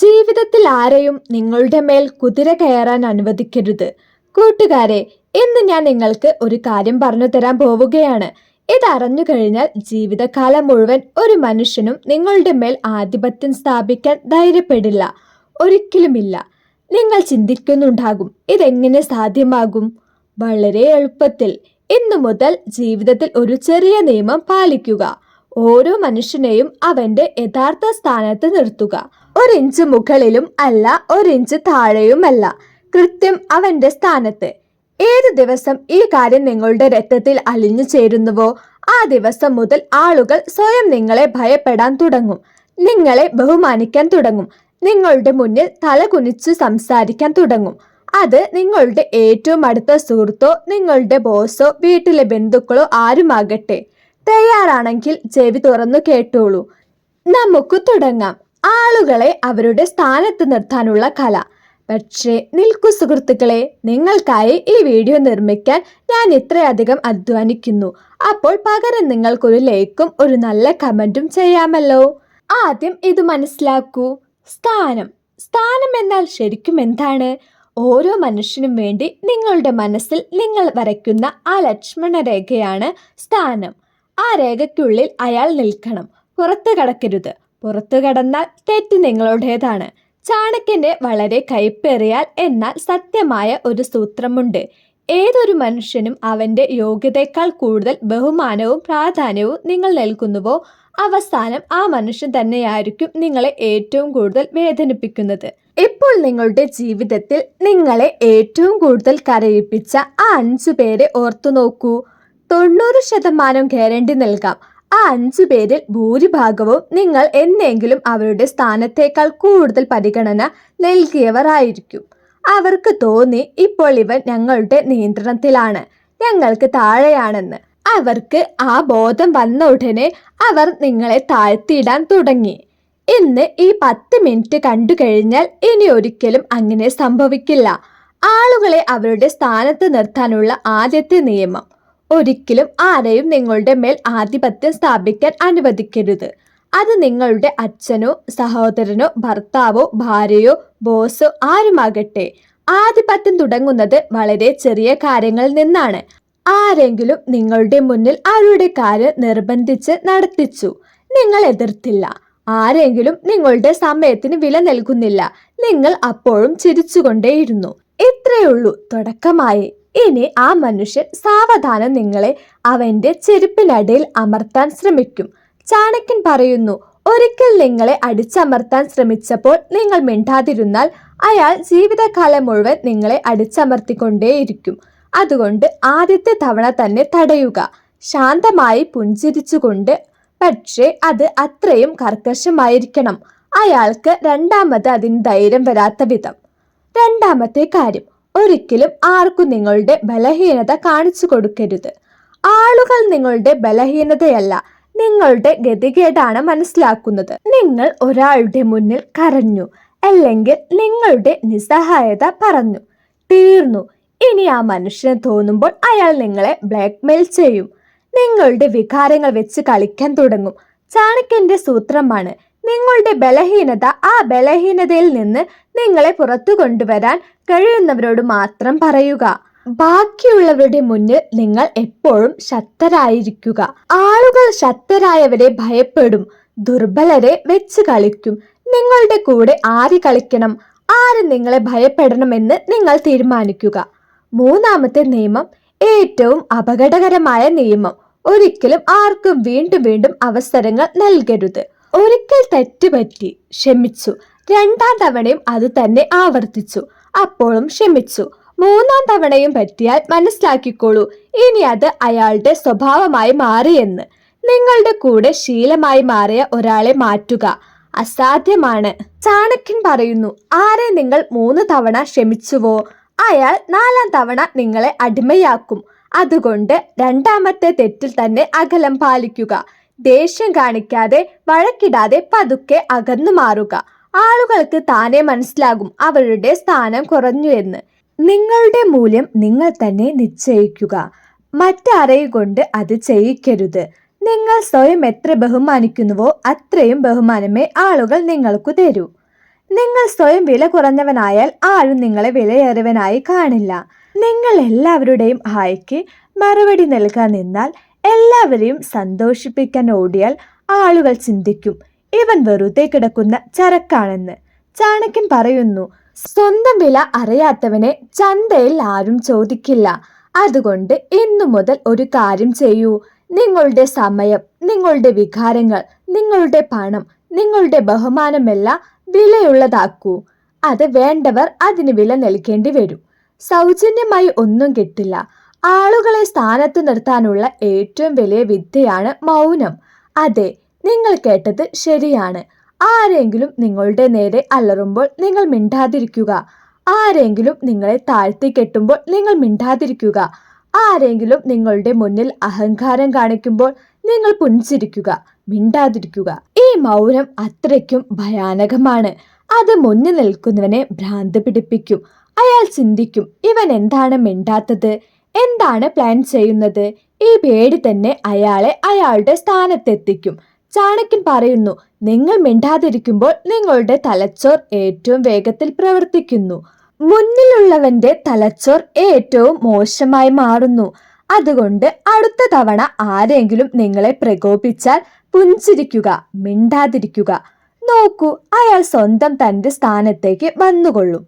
ജീവിതത്തിൽ ആരെയും നിങ്ങളുടെ മേൽ കുതിര കയറാൻ അനുവദിക്കരുത്. കൂട്ടുകാരെ ഇന്ന് ഞാൻ നിങ്ങൾക്ക് ഒരു കാര്യം പറഞ്ഞു തരാൻ പോവുകയാണ്. ഇത് അറിഞ്ഞു കഴിഞ്ഞാൽ ജീവിതകാലം മുഴുവൻ ഒരു മനുഷ്യനും നിങ്ങളുടെ മേൽ ആധിപത്യം സ്ഥാപിക്കാൻ ധൈര്യപ്പെടില്ല. ഒരിക്കലുമില്ല. നിങ്ങൾ ചിന്തിക്കുന്നുണ്ടാകും ഇതെങ്ങനെ സാധ്യമാകും? വളരെ എളുപ്പത്തിൽ. ഇന്നു മുതൽ ജീവിതത്തിൽ ഒരു ചെറിയ നിയമം പാലിക്കുക. ഓരോ മനുഷ്യനെയും അവന്റെ യഥാർത്ഥ സ്ഥാനത്ത് നിർത്തുക. ഒരിഞ്ച് മുകളിലും അല്ല ഒരിഞ്ച് താഴെയുമല്ല. കൃത്യം അവന്റെ സ്ഥാനത്ത്. ഏത് ദിവസം ഈ കാര്യം നിങ്ങളുടെ രക്തത്തിൽ അലിഞ്ഞു ചേരുന്നുവോ ആ ദിവസം മുതൽ ആളുകൾ സ്വയം നിങ്ങളെ ഭയപ്പെടാൻ തുടങ്ങും. നിങ്ങളെ ബഹുമാനിക്കാൻ തുടങ്ങും. നിങ്ങളുടെ മുന്നിൽ തല കുനിച്ചു സംസാരിക്കാൻ തുടങ്ങും. അത് നിങ്ങളുടെ ഏറ്റവും അടുത്ത സുഹൃത്തോ നിങ്ങളുടെ ബോസോ വീട്ടിലെ ബന്ധുക്കളോ ആരുമാകട്ടെ. തയ്യാറാണെങ്കിൽ ചെവി തുറന്നു കേട്ടോളൂ. നമുക്ക് തുടങ്ങാം. ആളുകളെ അവരുടെ സ്ഥാനത്ത് നിർത്താനുള്ള കല. പക്ഷേ നിൽക്കു സുഹൃത്തുക്കളെ നിങ്ങൾക്കായി ഈ വീഡിയോ നിർമ്മിക്കാൻ ഞാൻ ഇത്രയധികം അധ്വാനിക്കുന്നു. അപ്പോൾ പകരം നിങ്ങൾക്കൊരു ലൈക്കും ഒരു നല്ല കമന്റും ചെയ്യാമല്ലോ. ആദ്യം ഇത് മനസ്സിലാക്കൂ. സ്ഥാനം. സ്ഥാനം എന്നാൽ ശരിക്കും എന്താണ്? ഓരോ മനുഷ്യനും വേണ്ടി നിങ്ങളുടെ മനസ്സിൽ നിങ്ങൾ വരയ്ക്കുന്ന ആ ലക്ഷ്മണ രേഖയാണ് സ്ഥാനം. ആ രേഖയ്ക്കുള്ളിൽ അയാൾ നിൽക്കണം. പുറത്തു കടക്കരുത്. പുറത്തു കടന്നാൽ തെറ്റ് നിങ്ങളുടേതാണ്. ചാണക്യന്റെ വളരെ കൈപ്പേറിയാൽ എന്നാൽ സത്യമായ ഒരു സൂത്രമുണ്ട്. ഏതൊരു മനുഷ്യനും അവന്റെ യോഗ്യതയേക്കാൾ കൂടുതൽ ബഹുമാനവും പ്രാധാന്യവും നിങ്ങൾ നൽകുന്നുവോ അവസാനം ആ മനുഷ്യൻ തന്നെയായിരിക്കും നിങ്ങളെ ഏറ്റവും കൂടുതൽ വേദനിപ്പിക്കുന്നത്. ഇപ്പോൾ നിങ്ങളുടെ ജീവിതത്തിൽ നിങ്ങളെ ഏറ്റവും കൂടുതൽ കരയിപ്പിച്ച ആ അഞ്ചു പേരെ ഓർത്തു നോക്കൂ തൊണ്ണൂറ് ശതമാനം ഗ്യാരണ്ടി നൽകാം. ആ അഞ്ചു പേരിൽ ഭൂരിഭാഗവും നിങ്ങൾ എന്നെങ്കിലും അവരുടെ സ്ഥാനത്തേക്കാൾ കൂടുതൽ പരിഗണന നൽകിയവർ ആയിരിക്കും അവർക്ക് തോന്നി ഇപ്പോൾ ഇവൻ ഞങ്ങളുടെ നിയന്ത്രണത്തിലാണ്. ഞങ്ങൾക്ക് താഴെയാണെന്ന്. അവർക്ക് ആ ബോധം വന്ന ഉടനെ അവർ നിങ്ങളെ താഴ്ത്തിയിടാൻ തുടങ്ങി. ഇന്ന് ഈ പത്ത് മിനിറ്റ് കണ്ടു കഴിഞ്ഞാൽ ഇനി ഒരിക്കലും അങ്ങനെ സംഭവിക്കില്ല. ആളുകളെ അവരുടെ സ്ഥാനത്ത് നിർത്താനുള്ള ആദ്യത്തെ നിയമം. ഒരിക്കലും ആരെയും നിങ്ങളുടെ മേൽ ആധിപത്യം സ്ഥാപിക്കാൻ അനുവദിക്കരുത്. അത് നിങ്ങളുടെ അച്ഛനോ സഹോദരനോ ഭർത്താവോ ഭാര്യയോ ബോസോ ആരുമാകട്ടെ. ആധിപത്യം തുടങ്ങുന്നത് വളരെ ചെറിയ കാര്യങ്ങളിൽ നിന്നാണ്. ആരെങ്കിലും നിങ്ങളുടെ മുന്നിൽ അവരുടെ കാര്യം നിർബന്ധിച്ച് നടത്തിച്ചു. നിങ്ങൾ എതിർത്തില്ല. ആരെങ്കിലും നിങ്ങളുടെ സമയത്തിന് വില നൽകുന്നില്ല. നിങ്ങൾ അപ്പോഴും ചിരിച്ചുകൊണ്ടേയിരുന്നു. ഇത്രയുള്ളൂ തുടക്കമായി. ഇനി ആ മനുഷ്യൻ സാവധാനം നിങ്ങളെ അവന്റെ ചെരുപ്പിനടിയിൽ അമർത്താൻ ശ്രമിക്കും. ചാണക്യൻ പറയുന്നു ഒരിക്കൽ നിങ്ങളെ അടിച്ചമർത്താൻ ശ്രമിച്ചപ്പോൾ നിങ്ങൾ മിണ്ടാതിരുന്നാൽ അയാൾ ജീവിതകാലം മുഴുവൻ നിങ്ങളെ അടിച്ചമർത്തിക്കൊണ്ടേയിരിക്കും. അതുകൊണ്ട് ആദ്യത്തെ തവണ തന്നെ തടയുക. ശാന്തമായി പുഞ്ചിരിച്ചുകൊണ്ട്. പക്ഷേ അത് അത്രയും കർക്കശമായിരിക്കണം. അയാൾക്ക് രണ്ടാമത് അതിന് ധൈര്യം വരാത്ത വിധം. രണ്ടാമത്തെ കാര്യം ഒരിക്കലും ആർക്കും നിങ്ങളുടെ ബലഹീനത കാണിച്ചു കൊടുക്കരുത്. ആളുകൾ നിങ്ങളുടെ ബലഹീനതയല്ല നിങ്ങളുടെ ഗതികേടാണ് മനസ്സിലാക്കുന്നത്. നിങ്ങൾ ഒരാളുടെ മുന്നിൽ കരഞ്ഞു അല്ലെങ്കിൽ നിങ്ങളുടെ നിസ്സഹായത പറഞ്ഞു തീർന്നു. ഇനി ആ മനുഷ്യന് തോന്നുമ്പോൾ അയാൾ നിങ്ങളെ ബ്ലാക്ക്മെയിൽ ചെയ്യും. നിങ്ങളുടെ വികാരങ്ങൾ വെച്ച് കളിക്കാൻ തുടങ്ങും. ചാണക്യന്റെ സൂത്രമാണ് നിങ്ങളുടെ ബലഹീനത ആ ബലഹീനതയിൽ നിന്ന് നിങ്ങളെ പുറത്തു കൊണ്ടുവരാൻ കഴിയുന്നവരോട് മാത്രം പറയുക. ബാക്കിയുള്ളവരുടെ മുന്നിൽ നിങ്ങൾ എപ്പോഴും ശക്തരായിരിക്കുക. ആളുകൾ ശക്തരായവരെ ഭയപ്പെടും. ദുർബലരെ വെച്ച് കളിക്കും. നിങ്ങളുടെ കൂടെ ആര് കളിക്കണം? ആര് നിങ്ങളെ ഭയപ്പെടണമെന്ന് നിങ്ങൾ തീരുമാനിക്കുക. മൂന്നാമത്തെ നിയമം ഏറ്റവും അപകടകരമായ നിയമം. ഒരിക്കലും ആർക്കും വീണ്ടും വീണ്ടും അവസരങ്ങൾ നൽകരുത്. ഒരിക്കൽ തെറ്റുപറ്റി ക്ഷമിച്ചു. രണ്ടാം തവണയും അത് തന്നെ ആവർത്തിച്ചു. അപ്പോഴും ക്ഷമിച്ചു. മൂന്നാം തവണയും പറ്റിയാൽ മനസ്സിലാക്കിക്കോളൂ ഇനി അത് അയാളുടെ സ്വഭാവമായി മാറിയെന്ന്. നിങ്ങളുടെ കൂടെ ശീലമായി മാറിയ ഒരാളെ മാറ്റുക അസാധ്യമാണ്. ചാണക്യൻ പറയുന്നു ആരെ നിങ്ങൾ മൂന്ന് തവണ ക്ഷമിച്ചുവോ? അയാൾ നാലാം തവണ നിങ്ങളെ അടിമയാക്കും. അതുകൊണ്ട് രണ്ടാമത്തെ തെറ്റിൽ തന്നെ അകലം പാലിക്കുക. ദേഷ്യം കാണിക്കാതെ വഴക്കിടാതെ പതുക്കെ അകന്നു മാറുക. ആളുകൾക്ക് താനെ മനസ്സിലാകും അവരുടെ സ്ഥാനം കുറഞ്ഞു എന്ന്. നിങ്ങളുടെ മൂല്യം നിങ്ങൾ തന്നെ നിശ്ചയിക്കുക. മറ്റാരെയും കൊണ്ട് അത് ചെയ്യിക്കരുത്. നിങ്ങൾ സ്വയം എത്ര ബഹുമാനിക്കുന്നുവോ അത്രയും ബഹുമാനമേ ആളുകൾ നിങ്ങൾക്ക് തരൂ. നിങ്ങൾ സ്വയം വില കുറഞ്ഞവനായാൽ ആരും നിങ്ങളെ വിലയേറിയവനായി കാണില്ല. നിങ്ങൾ എല്ലാവരുടെയും ഹായ്ക്ക് മറുപടി നൽകാൻ നിന്നാൽ എല്ലാവരെയും സന്തോഷിപ്പിക്കാൻ ഓടിയാൽ ആളുകൾ ചിന്തിക്കും. ഇവൻ വെറുതെ കിടക്കുന്ന ചരക്കാണെന്ന്. ചാണക്യൻ പറയുന്നു സ്വന്തം വില അറിയാത്തവനെ ചന്തയിൽ ആരും ചോദിക്കില്ല. അതുകൊണ്ട് ഇന്നു മുതൽ ഒരു കാര്യം ചെയ്യൂ. നിങ്ങളുടെ സമയം നിങ്ങളുടെ വികാരങ്ങൾ നിങ്ങളുടെ പണം നിങ്ങളുടെ ബഹുമാനമെല്ലാം വിലയുള്ളതാക്കൂ. അത് വേണ്ടവർ അതിന് വില നൽകേണ്ടി വരും. സൗജന്യമായി ഒന്നും കിട്ടില്ല. ആളുകളെ സ്ഥാനത്ത് നിർത്താനുള്ള ഏറ്റവും വലിയ വിദ്യയാണ് മൗനം. അതെ നിങ്ങൾ കേട്ടത് ശരിയാണ്. ആരെങ്കിലും നിങ്ങളുടെ നേരെ അലറുമ്പോൾ നിങ്ങൾ മിണ്ടാതിരിക്കുക. ആരെങ്കിലും നിങ്ങളെ താഴ്ത്തി കെട്ടുമ്പോൾ നിങ്ങൾ മിണ്ടാതിരിക്കുക. ആരെങ്കിലും നിങ്ങളുടെ മുന്നിൽ അഹങ്കാരം കാണിക്കുമ്പോൾ നിങ്ങൾ പുഞ്ചിരിക്കുക. മിണ്ടാതിരിക്കുക. ഈ മൗനം അത്രയ്ക്കും ഭയാനകമാണ്. അത് മുന്നിൽ നിൽക്കുന്നവനെ ഭ്രാന്ത് പിടിപ്പിക്കും. അയാൾ ചിന്തിക്കും ഇവൻ എന്താണ് മിണ്ടാത്തത്? എന്താണ് പ്ലാൻ ചെയ്യുന്നത്? ഈ പേടി തന്നെ അയാളെ അയാളുടെ സ്ഥാനത്തെത്തിക്കും. ചാണക്യൻ പറയുന്നു നിങ്ങൾ മിണ്ടാതിരിക്കുമ്പോൾ നിങ്ങളുടെ തലച്ചോർ ഏറ്റവും വേഗത്തിൽ പ്രവർത്തിക്കുന്നു. മുന്നിലുള്ളവന്റെ തലച്ചോർ ഏറ്റവും മോശമായി മാറുന്നു. അതുകൊണ്ട് അടുത്ത തവണ ആരെങ്കിലും നിങ്ങളെ പ്രകോപിച്ചാൽ പുഞ്ചിരിക്കുക മിണ്ടാതിരിക്കുക. നോക്കൂ അയാൾ സ്വന്തം തന്റെ സ്ഥാനത്തേക്ക് വന്നുകൊള്ളും.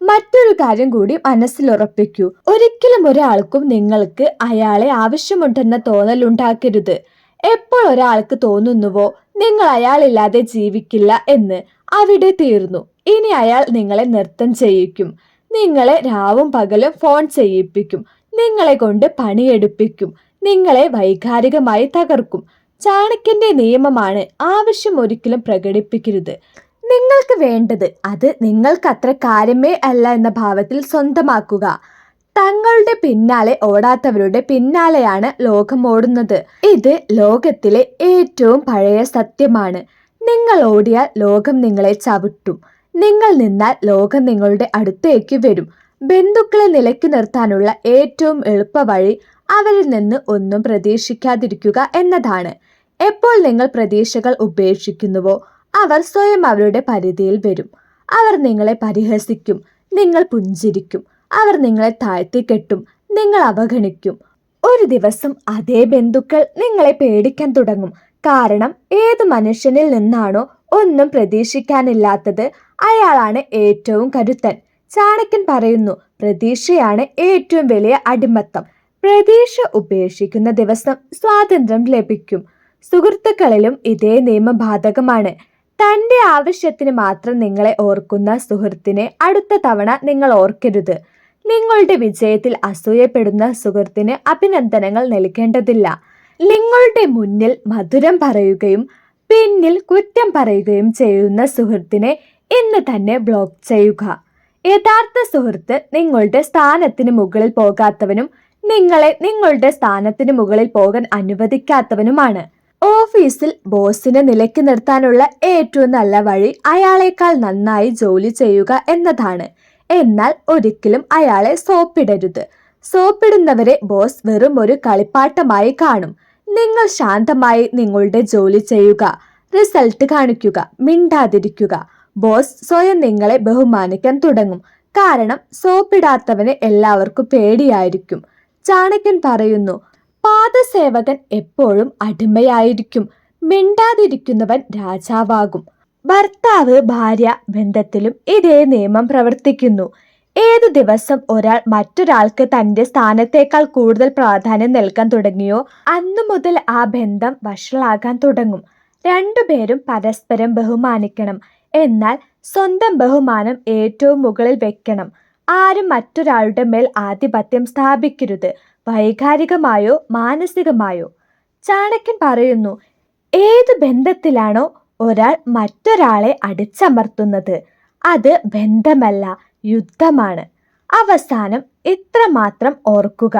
മറ്റൊരു കാര്യം കൂടി മനസ്സിലുറപ്പിക്കൂ. ഒരിക്കലും ഒരാൾക്കും നിങ്ങൾക്ക് അയാളെ ആവശ്യമുണ്ടെന്ന തോന്നൽ ഉണ്ടാക്കരുത് എപ്പോൾ ഒരാൾക്ക് തോന്നുന്നുവോ നിങ്ങൾ അയാളില്ലാതെ ജീവിക്കില്ല എന്ന് അവിടെ തീർന്നു. ഇനി അയാൾ നിങ്ങളെ നൃത്തം ചെയ്യിക്കും. നിങ്ങളെ രാവും പകലും ഫോൺ ചെയ്യിപ്പിക്കും. നിങ്ങളെ കൊണ്ട് പണിയെടുപ്പിക്കും. നിങ്ങളെ വൈകാരികമായി തകർക്കും. ചാണക്യന്റെ നിയമമാണ് ആവശ്യം ഒരിക്കലും പ്രകടിപ്പിക്കരുത്. നിങ്ങൾക്ക് വേണ്ടത് അത് നിങ്ങൾക്ക് അത്ര കാര്യമേ അല്ല എന്ന ഭാവത്തിൽ സ്വന്തമാക്കുക. തങ്ങളുടെ പിന്നാലെ ഓടാത്തവരുടെ പിന്നാലെയാണ് ലോകം ഓടുന്നത്. ഇത് ലോകത്തിലെ ഏറ്റവും പഴയ സത്യമാണ്. നിങ്ങൾ ഓടിയാൽ ലോകം നിങ്ങളെ ചവിട്ടും. നിങ്ങൾ നിന്നാൽ ലോകം നിങ്ങളുടെ അടുത്തേക്ക് വരും. ബന്ധുക്കളെ നിലയ്ക്ക് നിർത്താനുള്ള ഏറ്റവും എളുപ്പ വഴി അവരിൽ നിന്ന് ഒന്നും പ്രതീക്ഷിക്കാതിരിക്കുക എന്നതാണ്. എപ്പോൾ നിങ്ങൾ പ്രതീക്ഷകൾ ഉപേക്ഷിക്കുന്നുവോ അവർ സ്വയം അവരുടെ പരിധിയിൽ വരും. അവർ നിങ്ങളെ പരിഹസിക്കും. നിങ്ങൾ പുഞ്ചിരിക്കും. അവർ നിങ്ങളെ താഴ്ത്തിക്കെട്ടും നിങ്ങൾ അവഗണിക്കും. ഒരു ദിവസം അതേ ബന്ധുക്കൾ നിങ്ങളെ പേടിക്കാൻ തുടങ്ങും. കാരണം ഏത് മനുഷ്യനിൽ നിന്നാണോ ഒന്നും പ്രതീക്ഷിക്കാനില്ലാത്തത് അയാളാണ് ഏറ്റവും കരുത്തൻ. ചാണക്യൻ പറയുന്നു പ്രതീക്ഷയാണ് ഏറ്റവും വലിയ അടിമത്തം. പ്രതീക്ഷ ഉപേക്ഷിക്കുന്ന ദിവസം സ്വാതന്ത്ര്യം ലഭിക്കും. സുഹൃത്തുക്കളിലും ഇതേ നിയമം ബാധകമാണ് തന്റെ ആവശ്യത്തിന് മാത്രം നിങ്ങളെ ഓർക്കുന്ന സുഹൃത്തിനെ അടുത്ത തവണ നിങ്ങൾ ഓർക്കരുത്. നിങ്ങളുടെ വിജയത്തിൽ അസൂയപ്പെടുന്ന സുഹൃത്തിന് അഭിനന്ദനങ്ങൾ നൽകേണ്ടതില്ല. നിങ്ങളുടെ മുന്നിൽ മധുരം പറയുകയും പിന്നിൽ കുറ്റം പറയുകയും ചെയ്യുന്ന സുഹൃത്തിനെ ഇന്ന് തന്നെ ബ്ലോക്ക് ചെയ്യുക. യഥാർത്ഥ സുഹൃത്ത് നിങ്ങളുടെ സ്ഥാനത്തിന് മുകളിൽ പോകാത്തവനും നിങ്ങളെ നിങ്ങളുടെ സ്ഥാനത്തിന് മുകളിൽ പോകാൻ അനുവദിക്കാത്തവനുമാണ്. ഓഫീസിൽ ബോസിനെ നിലയ്ക്ക് നിർത്താനുള്ള ഏറ്റവും നല്ല വഴി അയാളേക്കാൾ നന്നായി ജോലി ചെയ്യുക എന്നതാണ്. എന്നാൽ ഒരിക്കലും അയാളെ സോപ്പിടരുത്. സോപ്പിടുന്നവരെ ബോസ് വെറും ഒരു കളിപ്പാട്ടമായി കാണും. നിങ്ങൾ ശാന്തമായി നിങ്ങളുടെ ജോലി ചെയ്യുക. റിസൾട്ട് കാണിക്കുക. മിണ്ടാതിരിക്കുക. ബോസ് സ്വയം നിങ്ങളെ ബഹുമാനിക്കാൻ തുടങ്ങും. കാരണം സോപ്പിടാത്തവന് എല്ലാവർക്കും പേടിയായിരിക്കും. ചാണക്യൻ പറയുന്നു പാദസേവകൻ എപ്പോഴും അടിമയായിരിക്കും. മിണ്ടാതിരിക്കുന്നവൻ രാജാവാകും. ഭർത്താവ് ഭാര്യ ബന്ധത്തിലും ഇതേ നിയമം പ്രവർത്തിക്കുന്നു. ഏതു ദിവസം ഒരാൾ മറ്റൊരാൾക്ക് തന്റെ സ്ഥാനത്തേക്കാൾ കൂടുതൽ പ്രാധാന്യം നൽകാൻ തുടങ്ങിയോ അന്നു മുതൽ ആ ബന്ധം വഷളാകാൻ തുടങ്ങും. രണ്ടുപേരും പരസ്പരം ബഹുമാനിക്കണം. എന്നാൽ സ്വന്തം ബഹുമാനം ഏറ്റവും മുകളിൽ വെക്കണം. ആരും മറ്റൊരാളുടെ മേൽ ആധിപത്യം സ്ഥാപിക്കരുത്. വൈകാരികമായോ മാനസികമായോ? ചാണക്യൻ പറയുന്നു ഏത് ബന്ധത്തിലാണോ ഒരാൾ മറ്റൊരാളെ അടിച്ചമർത്തുന്നത്. അത് ബന്ധമല്ല യുദ്ധമാണ്. അവസാനം ഇത്രമാത്രം ഓർക്കുക.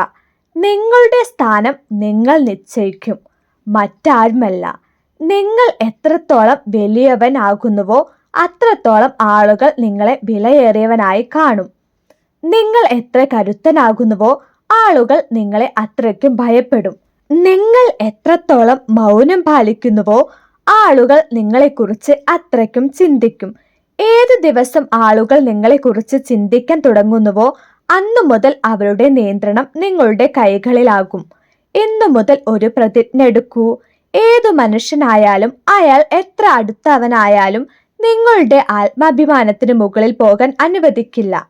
നിങ്ങളുടെ സ്ഥാനം നിങ്ങൾ നിശ്ചയിക്കും. മറ്റാരുമല്ല. നിങ്ങൾ എത്രത്തോളം വലിയവനാകുന്നുവോ അത്രത്തോളം ആളുകൾ നിങ്ങളെ വിലയേറിയവനായി കാണും. നിങ്ങൾ എത്ര കരുത്തനാകുന്നുവോ ആളുകൾ നിങ്ങളെ അത്രയ്ക്കും ഭയപ്പെടും. നിങ്ങൾ എത്രത്തോളം മൗനം പാലിക്കുന്നുവോ ആളുകൾ നിങ്ങളെക്കുറിച്ച് അത്രയ്ക്കും ചിന്തിക്കും. ഏത് ദിവസം ആളുകൾ നിങ്ങളെക്കുറിച്ച് ചിന്തിക്കാൻ തുടങ്ങുന്നുവോ അന്നു മുതൽ അവരുടെ നിയന്ത്രണം നിങ്ങളുടെ കൈകളിലാകും. ഇന്നു മുതൽ ഒരു പ്രതിജ്ഞ എടുക്കൂ. ഏതു മനുഷ്യനായാലും അയാൾ എത്ര അടുത്തവനായാലും നിങ്ങളുടെ ആത്മാഭിമാനത്തിന് മുകളിൽ പോകാൻ അനുവദിക്കില്ല.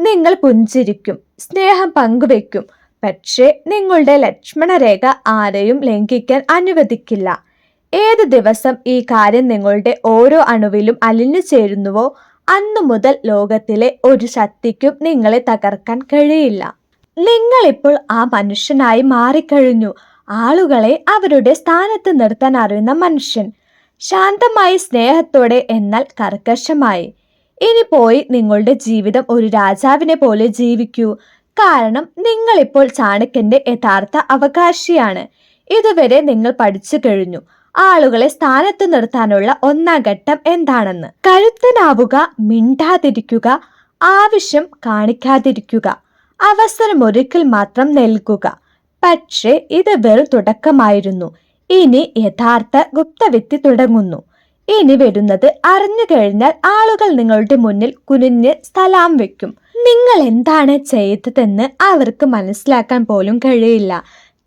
നിങ്ങൾ പുഞ്ചിരിക്കും സ്നേഹം പങ്കുവെക്കും പക്ഷേ നിങ്ങളുടെ ലക്ഷ്മണരേഖ ആരെയും ലംഘിക്കാൻ അനുവദിക്കില്ല. ഏത് ദിവസം ഈ കാര്യം നിങ്ങളുടെ ഓരോ അണുവിലും അലിഞ്ഞു ചേരുന്നുവോ അന്നു മുതൽ ലോകത്തിലെ ഒരു ശക്തിക്കും നിങ്ങളെ തകർക്കാൻ കഴിയില്ല. നിങ്ങളിപ്പോൾ ആ മനുഷ്യനായി മാറിക്കഴിഞ്ഞു. ആളുകളെ അവരുടെ സ്ഥാനത്ത് നിർത്താൻ അറിയുന്ന മനുഷ്യൻ. ശാന്തമായി സ്നേഹത്തോടെ എന്നാൽ കർക്കശമായി. ഇനി പോയി നിങ്ങളുടെ ജീവിതം ഒരു രാജാവിനെ പോലെ ജീവിക്കൂ. കാരണം നിങ്ങളിപ്പോൾ ചാണക്യന്റെ യഥാർത്ഥ അവകാശിയാണ്. ഇതുവരെ നിങ്ങൾ പഠിച്ചു കഴിഞ്ഞു. ആളുകളെ സ്ഥാനത്ത് നിർത്താനുള്ള ഒന്നാം ഘട്ടം എന്താണെന്ന്. കഴുത്തനാവുക മിണ്ടാതിരിക്കുക ആവശ്യം കാണിക്കാതിരിക്കുക അവസരം ഒരിക്കൽ മാത്രം നൽകുക. പക്ഷേ ഇത് വെറും തുടക്കമായിരുന്നു. ഇനി യഥാർത്ഥ ഗുപ്തവിത്തി തുടങ്ങുന്നു. ഇനി വരുന്നത് അറിഞ്ഞു കഴിഞ്ഞാൽ ആളുകൾ നിങ്ങളുടെ മുന്നിൽ കുനിഞ്ഞ് സ്ഥലം വെക്കും. നിങ്ങൾ എന്താണ് ചെയ്തതെന്ന് അവർക്ക് മനസ്സിലാക്കാൻ പോലും കഴിയില്ല.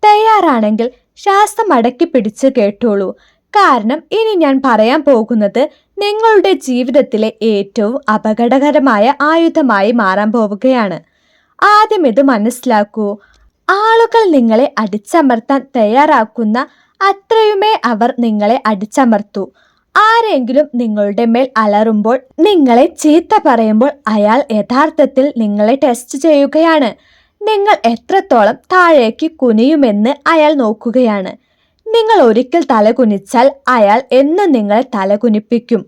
തയ്യാറാണെങ്കിൽ ശ്വാസം അടക്കി പിടിച്ച് കേട്ടോളൂ. കാരണം ഇനി ഞാൻ പറയാൻ പോകുന്നത് നിങ്ങളുടെ ജീവിതത്തിലെ ഏറ്റവും അപകടകരമായ ആയുധമായി മാറാൻ പോവുകയാണ്. ആദ്യം ഇത് മനസ്സിലാക്കൂ. ആളുകൾ നിങ്ങളെ അടിച്ചമർത്താൻ തയ്യാറാക്കുന്ന അത്രയുമേ അവർ നിങ്ങളെ അടിച്ചമർത്തു. ആരെങ്കിലും നിങ്ങളുടെ മേൽ അലറുമ്പോൾ നിങ്ങളെ ചീത്ത പറയുമ്പോൾ അയാൾ യഥാർത്ഥത്തിൽ നിങ്ങളെ ടെസ്റ്റ് ചെയ്യുകയാണ്. നിങ്ങൾ എത്രത്തോളം താഴേക്ക് കുനിയുമെന്ന് അയാൾ നോക്കുകയാണ്. നിങ്ങൾ ഒരിക്കൽ തലകുനിച്ചാൽ അയാൾ എന്നും നിങ്ങളെ തലകുനിപ്പിക്കും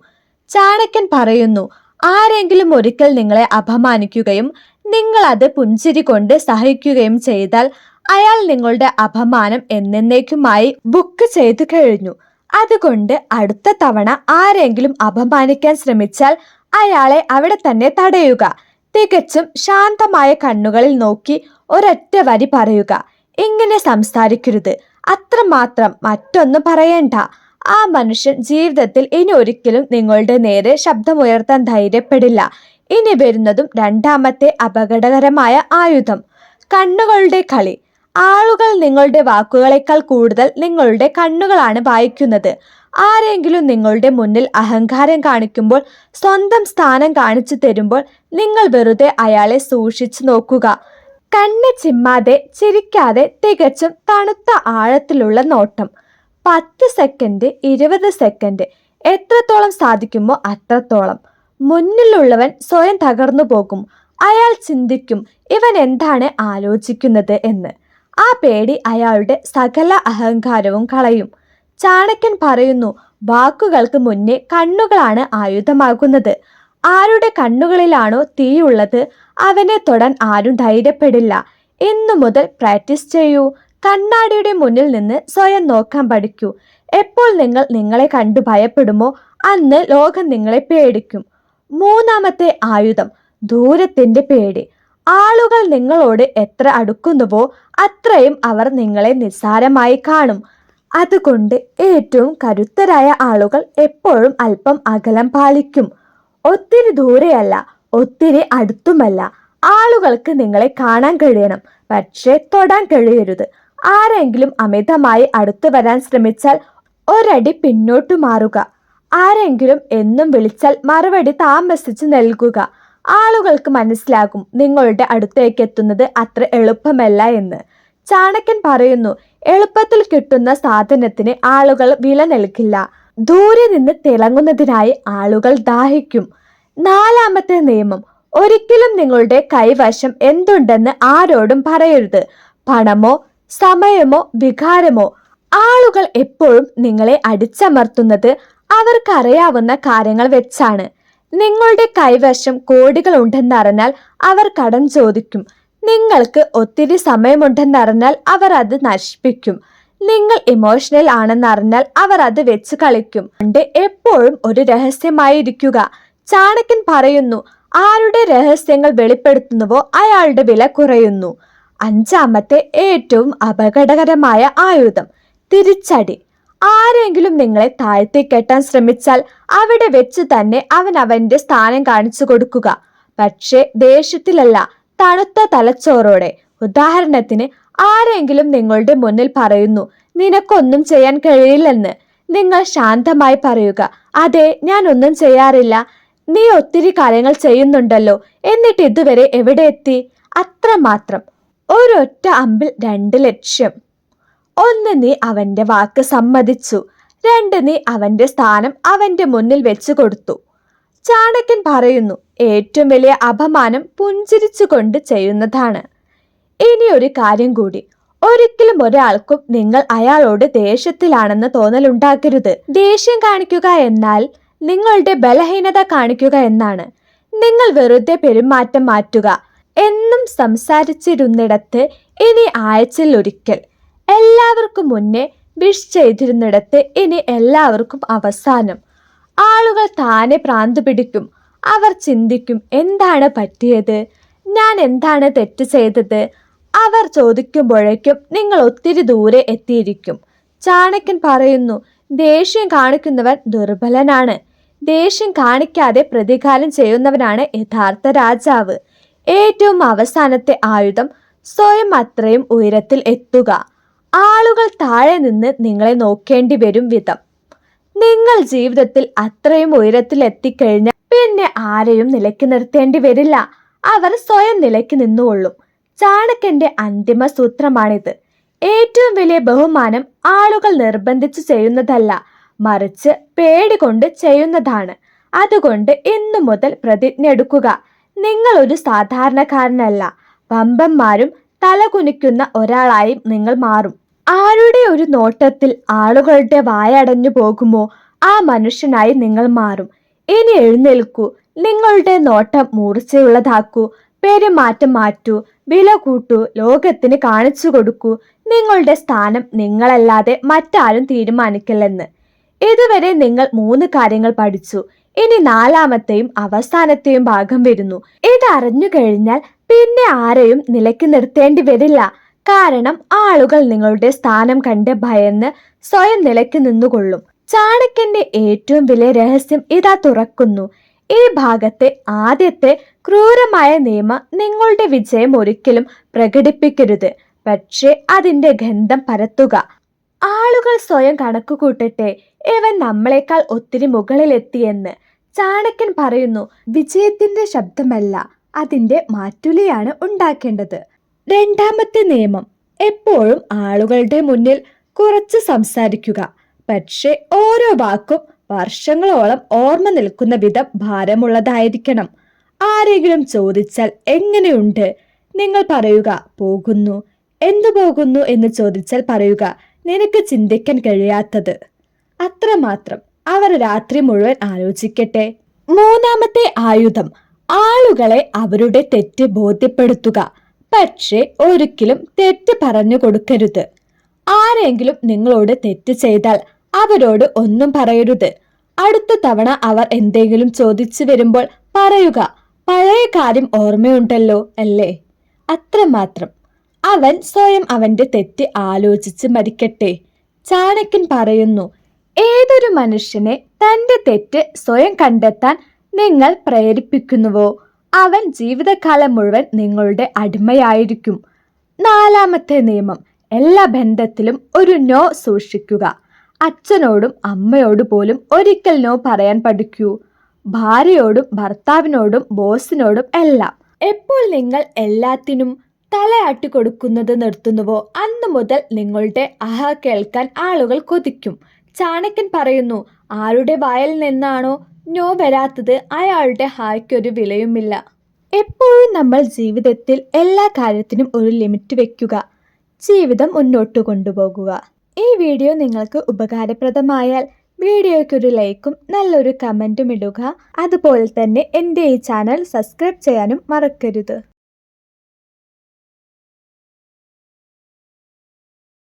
ചാണക്യൻ പറയുന്നു ആരെങ്കിലും ഒരിക്കൽ നിങ്ങളെ അപമാനിക്കുകയും നിങ്ങൾ അത് പുഞ്ചിരി കൊണ്ട് സഹിക്കുകയും ചെയ്താൽ അയാൾ നിങ്ങളുടെ അപമാനം എന്നേക്കുമായി ബുക്ക് ചെയ്തു കഴിഞ്ഞു. അതുകൊണ്ട് അടുത്ത തവണ ആരെങ്കിലും അപമാനിക്കാൻ ശ്രമിച്ചാൽ അയാളെ അവിടെ തന്നെ തടയുക. തികച്ചും ശാന്തമായ കണ്ണുകളിൽ നോക്കി ഒരൊറ്റ വരി പറയുക. ഇങ്ങനെ സംസാരിക്കരുത്. അത്രമാത്രം മറ്റൊന്നും പറയണ്ട. ആ മനുഷ്യൻ ജീവിതത്തിൽ ഇനി ഒരിക്കലും നിങ്ങളുടെ നേരെ ശബ്ദമുയർത്താൻ ധൈര്യപ്പെടില്ല. ഇനി വരുന്നതും രണ്ടാമത്തെ അപകടകരമായ ആയുധം. കണ്ണുകളുടെ കളി. ആളുകൾ നിങ്ങളുടെ വാക്കുകളേക്കാൾ കൂടുതൽ നിങ്ങളുടെ കണ്ണുകളാണ് വായിക്കുന്നത്. ആരെങ്കിലും നിങ്ങളുടെ മുന്നിൽ അഹങ്കാരം കാണിക്കുമ്പോൾ സ്വന്തം സ്ഥാനം കാണിച്ചു തരുമ്പോൾ നിങ്ങൾ വെറുതെ അയാളെ സൂക്ഷിച്ചു നോക്കുക. കണ്ണ് ചിമ്മാതെ ചിരിക്കാതെ തികച്ചും തണുത്ത ആഴത്തിലുള്ള നോട്ടം. പത്ത് സെക്കൻഡ് ഇരുപത് സെക്കൻഡ് എത്രത്തോളം സാധിക്കുമോ അത്രത്തോളം. മുന്നിലുള്ളവൻ സ്വയം തകർന്നു പോകും. അയാൾ ചിന്തിക്കും ഇവൻ എന്താണ് ആലോചിക്കുന്നത്? എന്ന്. ആ പേടി അയാളുടെ സകല അഹങ്കാരവും കളയും. ചാണക്യൻ പറയുന്നു വാക്കുകൾക്ക് മുന്നേ കണ്ണുകളാണ് ആയുധമാകുന്നത്. ആരുടെ കണ്ണുകളിലാണോ തീയുള്ളത് അവനെ തൊടാൻ ആരും ധൈര്യപ്പെടില്ല. ഇന്നു മുതൽ പ്രാക്ടീസ് ചെയ്യൂ. കണ്ണാടിയുടെ മുന്നിൽ നിന്ന് സ്വയം നോക്കാൻ പഠിക്കൂ. എപ്പോൾ നിങ്ങൾ നിങ്ങളെ കണ്ടു ഭയപ്പെടുമോ അന്ന് ലോകം നിങ്ങളെ പേടിക്കും. മൂന്നാമത്തെ ആയുധം ദൂരത്തിന്റെ പേടി. ആളുകൾ നിങ്ങളോട് എത്ര അടുക്കുന്നുവോ അത്രയും അവർ നിങ്ങളെ നിസ്സാരമായി കാണും. അതുകൊണ്ട് ഏറ്റവും കരുത്തരായ ആളുകൾ എപ്പോഴും അല്പം അകലം പാലിക്കും. ഒത്തിരി ദൂരെയല്ല ഒത്തിരി അടുത്തുമല്ല. ആളുകൾക്ക് നിങ്ങളെ കാണാൻ കഴിയണം പക്ഷേ തൊടാൻ കഴിയരുത്. ആരെങ്കിലും അമിതമായി അടുത്തു വരാൻ ശ്രമിച്ചാൽ ഒരടി പിന്നോട്ടു മാറുക. ആരെങ്കിലും എന്നും വിളിച്ചാൽ മറുപടി താമസിച്ച് നൽകുക. ആളുകൾക്ക് മനസ്സിലാകും നിങ്ങളുടെ അടുത്തേക്ക് എത്തുന്നത് അത്ര എളുപ്പമല്ല എന്ന്. ചാണക്യൻ പറയുന്നു എളുപ്പത്തിൽ കിട്ടുന്ന സാധനത്തിന് ആളുകൾ വില നൽകില്ല. ദൂരെ നിന്ന് തിളങ്ങുന്നതിനായി ആളുകൾ ദാഹിക്കും. നാലാമത്തെ നിയമം ഒരിക്കലും നിങ്ങളുടെ കൈവശം എന്തുണ്ടെന്ന് ആരോടും പറയരുത്. പണമോ സമയമോ വികാരമോ ആളുകൾ എപ്പോഴും നിങ്ങളെ അടിച്ചമർത്തുന്നത് അവർക്കറിയാവുന്ന കാര്യങ്ങൾ വെച്ചാണ്. നിങ്ങളുടെ കൈവശം കോടികൾ ഉണ്ടെന്നറിഞ്ഞാൽ അവർ കടം ചോദിക്കും. നിങ്ങൾക്ക് ഒത്തിരി സമയമുണ്ടെന്നറിഞ്ഞാൽ അവർ അത് നശിപ്പിക്കും. നിങ്ങൾ ഇമോഷണൽ ആണെന്നറിഞ്ഞാൽ അവർ അത് വെച്ച് കളിക്കും. കൊണ്ട് എപ്പോഴും ഒരു രഹസ്യമായിരിക്കുക. ചാണക്യൻ പറയുന്നു ആരുടെ രഹസ്യങ്ങൾ വെളിപ്പെടുത്തുന്നുവോ അയാളുടെ വില കുറയുന്നു. അഞ്ചാമത്തെ ഏറ്റവും അപകടകരമായ ആയുധം തിരിച്ചടി. ആരെങ്കിലും നിങ്ങളെ താഴ്ത്തി കെട്ടാൻ ശ്രമിച്ചാൽ അവിടെ വെച്ച് തന്നെ അവൻ അവന്റെ സ്ഥാനം കാണിച്ചു കൊടുക്കുക. പക്ഷേ ദേഷ്യത്തിലല്ല തണുത്ത തലച്ചോറോടെ. ഉദാഹരണത്തിന് ആരെങ്കിലും നിങ്ങളുടെ മുന്നിൽ പറയുന്നു നിനക്കൊന്നും ചെയ്യാൻ കഴിയില്ലെന്ന്. നിങ്ങൾ ശാന്തമായി പറയുക. അതെ ഞാൻ ഒന്നും ചെയ്യാറില്ല. നീ ഒത്തിരി കാര്യങ്ങൾ ചെയ്യുന്നുണ്ടല്ലോ. എന്നിട്ട് ഇതുവരെ എവിടെ എത്തി? അത്രമാത്രം. ഒരൊറ്റ അമ്പിൽ രണ്ട് ലക്ഷ്യം. ഒന്ന് നീ അവന്റെ വാക്ക് സമ്മതിച്ചു. രണ്ട് നീ അവന്റെ സ്ഥാനം അവന്റെ മുന്നിൽ വെച്ചു കൊടുത്തു. ചാണക്യൻ പറയുന്നു ഏറ്റവും വലിയ അപമാനം പുഞ്ചിരിച്ചുകൊണ്ട് ചെയ്യുന്നതാണ്. ഇനി ഒരു കാര്യം കൂടി. ഒരിക്കലും ഒരാൾക്കും നിങ്ങൾ അയാളോട് ദേഷ്യത്തിലാണെന്ന് തോന്നലുണ്ടാക്കരുത്. ദേഷ്യം കാണിക്കുക എന്നാൽ നിങ്ങളുടെ ബലഹീനത കാണിക്കുക എന്നാണ്. നിങ്ങൾ വെറുതെ പെരുമാറ്റം മാറ്റുക. എന്നും സംസാരിച്ചിരുന്നിടത്ത് ഇനി ആഴ്ചയിൽ ഒരിക്കൽ. എല്ലാവർക്കും മുന്നേ വിഷ് ചെയ്തിരുന്നിടത്ത് ഇനി എല്ലാവർക്കും അവസാനം. ആളുകൾ താനെ പ്രാന്ത് പിടിക്കും. അവർ ചിന്തിക്കും എന്താണ് പറ്റിയത്? ഞാൻ എന്താണ് തെറ്റ് ചെയ്തത്? അവർ ചോദിക്കുമ്പോഴേക്കും നിങ്ങൾ ഒത്തിരി ദൂരെ എത്തിയിരിക്കും. ചാണക്യൻ പറയുന്നു ദേഷ്യം കാണിക്കുന്നവൻ ദുർബലനാണ്. ദേഷ്യം കാണിക്കാതെ പ്രതികാരം ചെയ്യുന്നവനാണ് യഥാർത്ഥ രാജാവ്. ഏറ്റവും അവസാനത്തെ ആയുധം സ്വയം അത്രയും ഉയരത്തിൽ എത്തുക. ആളുകൾ താഴെ നിന്ന് നിങ്ങളെ നോക്കേണ്ടി വരും വിധം. നിങ്ങൾ ജീവിതത്തിൽ അത്രയും ഉയരത്തിൽ എത്തിക്കഴിഞ്ഞാൽ പിന്നെ ആരെയും നിലയ്ക്ക് നിർത്തേണ്ടി വരില്ല. അവർ സ്വയം നിലയ്ക്ക് നിന്നുകൊള്ളും. ചാണക്യന്റെ അന്തിമ സൂത്രമാണിത്. ഏറ്റവും വലിയ ബഹുമാനം ആളുകൾ നിർബന്ധിച്ച് ചെയ്യുന്നതല്ല മറിച്ച് പേടി കൊണ്ട് ചെയ്യുന്നതാണ്. അതുകൊണ്ട് ഇന്നു മുതൽ പ്രതിജ്ഞ എടുക്കുക. നിങ്ങൾ ഒരു സാധാരണക്കാരനല്ല. പമ്പന്മാരും തലകുനിക്കുന്ന ഒരാളായും നിങ്ങൾ മാറും. ആരുടെ ഒരു നോട്ടത്തിൽ ആളുകളുടെ വായടഞ്ഞു പോകുമോ? ആ മനുഷ്യനായി നിങ്ങൾ മാറും. ഇനി എഴുന്നേൽക്കൂ. നിങ്ങളുടെ നോട്ടം മൂർച്ചയുള്ളതാക്കൂ. പെരുമാറ്റം മാറ്റൂ. വില കൂട്ടൂ. ലോകത്തിന് കാണിച്ചു കൊടുക്കൂ. നിങ്ങളുടെ സ്ഥാനം നിങ്ങളല്ലാതെ മറ്റാരും തീരുമാനിക്കില്ലെന്ന്. ഇതുവരെ നിങ്ങൾ മൂന്ന് കാര്യങ്ങൾ പഠിച്ചു. ഇനി നാലാമത്തെയും അവസാനത്തെയും ഭാഗം വരുന്നു. ഇതറിഞ്ഞു കഴിഞ്ഞാൽ പിന്നെ ആരെയും നിലയ്ക്ക് നിർത്തേണ്ടി വരില്ല. കാരണം ആളുകൾ നിങ്ങളുടെ സ്ഥാനം കണ്ട് ഭയന്ന് സ്വയം നിലയ്ക്ക് നിന്നുകൊള്ളും. ചാണക്യന്റെ ഏറ്റവും വലിയ രഹസ്യം ഇതാ തുറക്കുന്നു. ഈ ഭാഗത്തെ ആദ്യത്തെ ക്രൂരമായ നിയമം നിങ്ങളുടെ വിജയം ഒരിക്കലും പ്രകടിപ്പിക്കരുത്. പക്ഷേ അതിന്റെ ഗന്ധം പരത്തുക. ആളുകൾ സ്വയം കണക്കു കൂട്ടട്ടെ ഇവൻ നമ്മളെക്കാൾ ഒത്തിരി മുകളിലെത്തിയെന്ന്. ചാണക്യൻ പറയുന്നു വിജയത്തിന്റെ ശബ്ദമല്ല അതിന്റെ മാറ്റുലിയാണ് ഉണ്ടാക്കേണ്ടത്. രണ്ടാമത്തെ നിയമം. എപ്പോഴും ആളുകളുടെ മുന്നിൽ കുറച്ച് സംസാരിക്കുക. പക്ഷേ ഓരോ വാക്കും വർഷങ്ങളോളം ഓർമ്മ നിൽക്കുന്ന വിധം ഭാരമുള്ളതായിരിക്കണം. ആരെങ്കിലും ചോദിച്ചാൽ എങ്ങനെയുണ്ട്? നിങ്ങൾ പറയുക പോകുന്നു. എന്തു പോകുന്നു? എന്ന് ചോദിച്ചാൽ പറയുക നിനക്ക് ചിന്തിക്കാൻ കഴിയാത്തത്. അത്രമാത്രം. അവർ രാത്രി മുഴുവൻ ആലോചിക്കട്ടെ. മൂന്നാമത്തെ ആയുധം. ആളുകളെ അവരുടെ തെറ്റ് ബോധ്യപ്പെടുത്തുക. പക്ഷേ ഒരിക്കലും തെറ്റ് പറഞ്ഞു കൊടുക്കരുത്. ആരെങ്കിലും നിങ്ങളോട് തെറ്റ് ചെയ്താൽ അവരോട് ഒന്നും പറയരുത്. അടുത്ത തവണ അവർ എന്തെങ്കിലും ചോദിച്ചു വരുമ്പോൾ പറയുക പഴയ കാര്യം ഓർമ്മയുണ്ടല്ലോ അല്ലേ? അത്രമാത്രം. അവൻ സ്വയം അവന്റെ തെറ്റ് ആലോചിച്ച് മരിക്കട്ടെ. ചാണക്യൻ പറയുന്നു ഏതൊരു മനുഷ്യനെ തന്റെ തെറ്റ് സ്വയം കണ്ടെത്താൻ നിങ്ങൾ പ്രേരിപ്പിക്കുന്നുവോ? അവൻ ജീവിതകാലം മുഴുവൻ നിങ്ങളുടെ അടിമയായിരിക്കും. നാലാമത്തെ നിയമം. എല്ലാ ബന്ധത്തിലും ഒരു നോ സൂക്ഷിക്കുക. അച്ഛനോടും അമ്മയോട് പോലും ഒരിക്കൽ നോ പറയാൻ പഠിക്കൂ. ഭാര്യയോടും ഭർത്താവിനോടും ബോസിനോടും എല്ലാം. എപ്പോൾ നിങ്ങൾ എല്ലാത്തിനും തലയാട്ടി കൊടുക്കുന്നത് നിർത്തുന്നുവോ? അന്ന് മുതൽ നിങ്ങളുടെ അഹ കേൾക്കാൻ ആളുകൾ കൊതിക്കും. ചാണക്യൻ പറയുന്നു ആരുടെ വായിൽ നിന്നാണോ നോ വരാത്തത് അയാളുടെ ഹായ്ക്കൊരു വിലയുമില്ല. എപ്പോഴും നമ്മൾ ജീവിതത്തിൽ എല്ലാ കാര്യത്തിനും ഒരു ലിമിറ്റ് വെക്കുക. ജീവിതം മുന്നോട്ട് കൊണ്ടുപോകുക. ഈ വീഡിയോ നിങ്ങൾക്ക് ഉപകാരപ്രദമായാൽ വീഡിയോയ്ക്കൊരു ലൈക്കും നല്ലൊരു കമന്റും ഇടുക. അതുപോലെ തന്നെ എന്റെ ഈ ചാനൽ സബ്സ്ക്രൈബ് ചെയ്യാനും മറക്കരുത്.